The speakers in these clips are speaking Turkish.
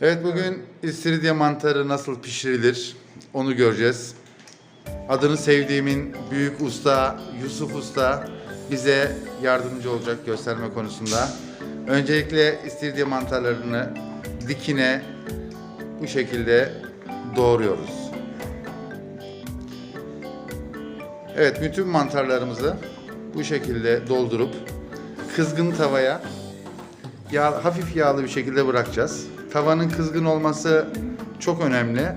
Evet bugün istiridye mantarı nasıl pişirilir onu göreceğiz. Adını sevdiğimin büyük usta Yusuf Usta bize yardımcı olacak gösterme konusunda. Öncelikle istiridye mantarlarını dikine bu şekilde doğruyoruz. Evet bütün mantarlarımızı bu şekilde doldurup kızgın tavaya yağ, hafif yağlı bir şekilde bırakacağız. Tavanın kızgın olması çok önemli.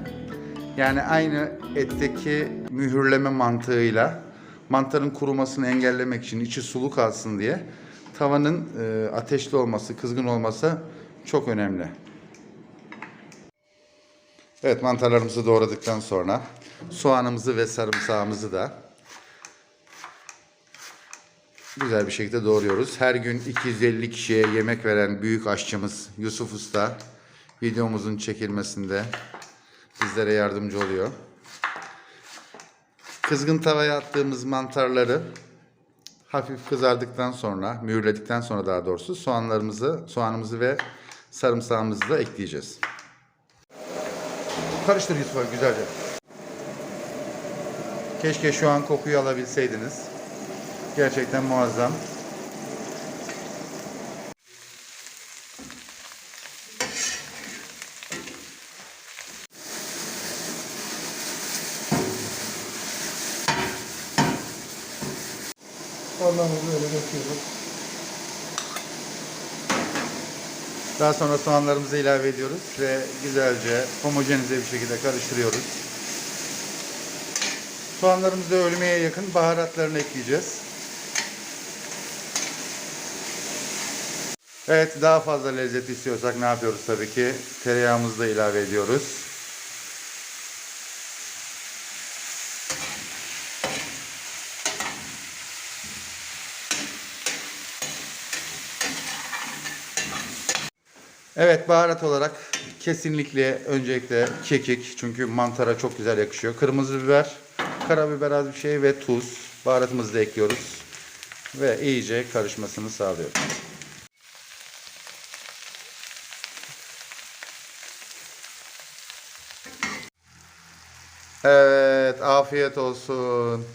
Yani aynı etteki mühürleme mantığıyla mantarın kurumasını engellemek için içi sulu kalsın diye tavanın e, ateşli olması, kızgın olması çok önemli. Evet mantarlarımızı doğradıktan sonra soğanımızı ve sarımsağımızı da güzel bir şekilde doğruyoruz. Her gün 250 kişiye yemek veren büyük aşçımız Yusuf Usta videomuzun çekilmesinde bizlere yardımcı oluyor. Kızgın tavaya attığımız mantarları hafif kızardıktan sonra, mühürledikten sonra daha doğrusu soğanlarımızı, soğanımızı ve sarımsağımızı da ekleyeceğiz. Karıştır Yusuf güzelce. Keşke şu an kokuyu alabilseydiniz. Gerçekten muazzam. Soğanlarımızı böyle döküyoruz. Daha sonra soğanlarımızı ilave ediyoruz ve güzelce homojenize bir şekilde karıştırıyoruz. Soğanlarımızı ölmeye yakın baharatlarını ekleyeceğiz. Evet daha fazla lezzet istiyorsak ne yapıyoruz tabii ki? Tereyağımızı da ilave ediyoruz. Evet baharat olarak kesinlikle öncelikle kekik çünkü mantara çok güzel yakışıyor. Kırmızı biber, karabiber az bir şey ve tuz. Baharatımızı da ekliyoruz ve iyice karışmasını sağlıyoruz. Evet afiyet olsun.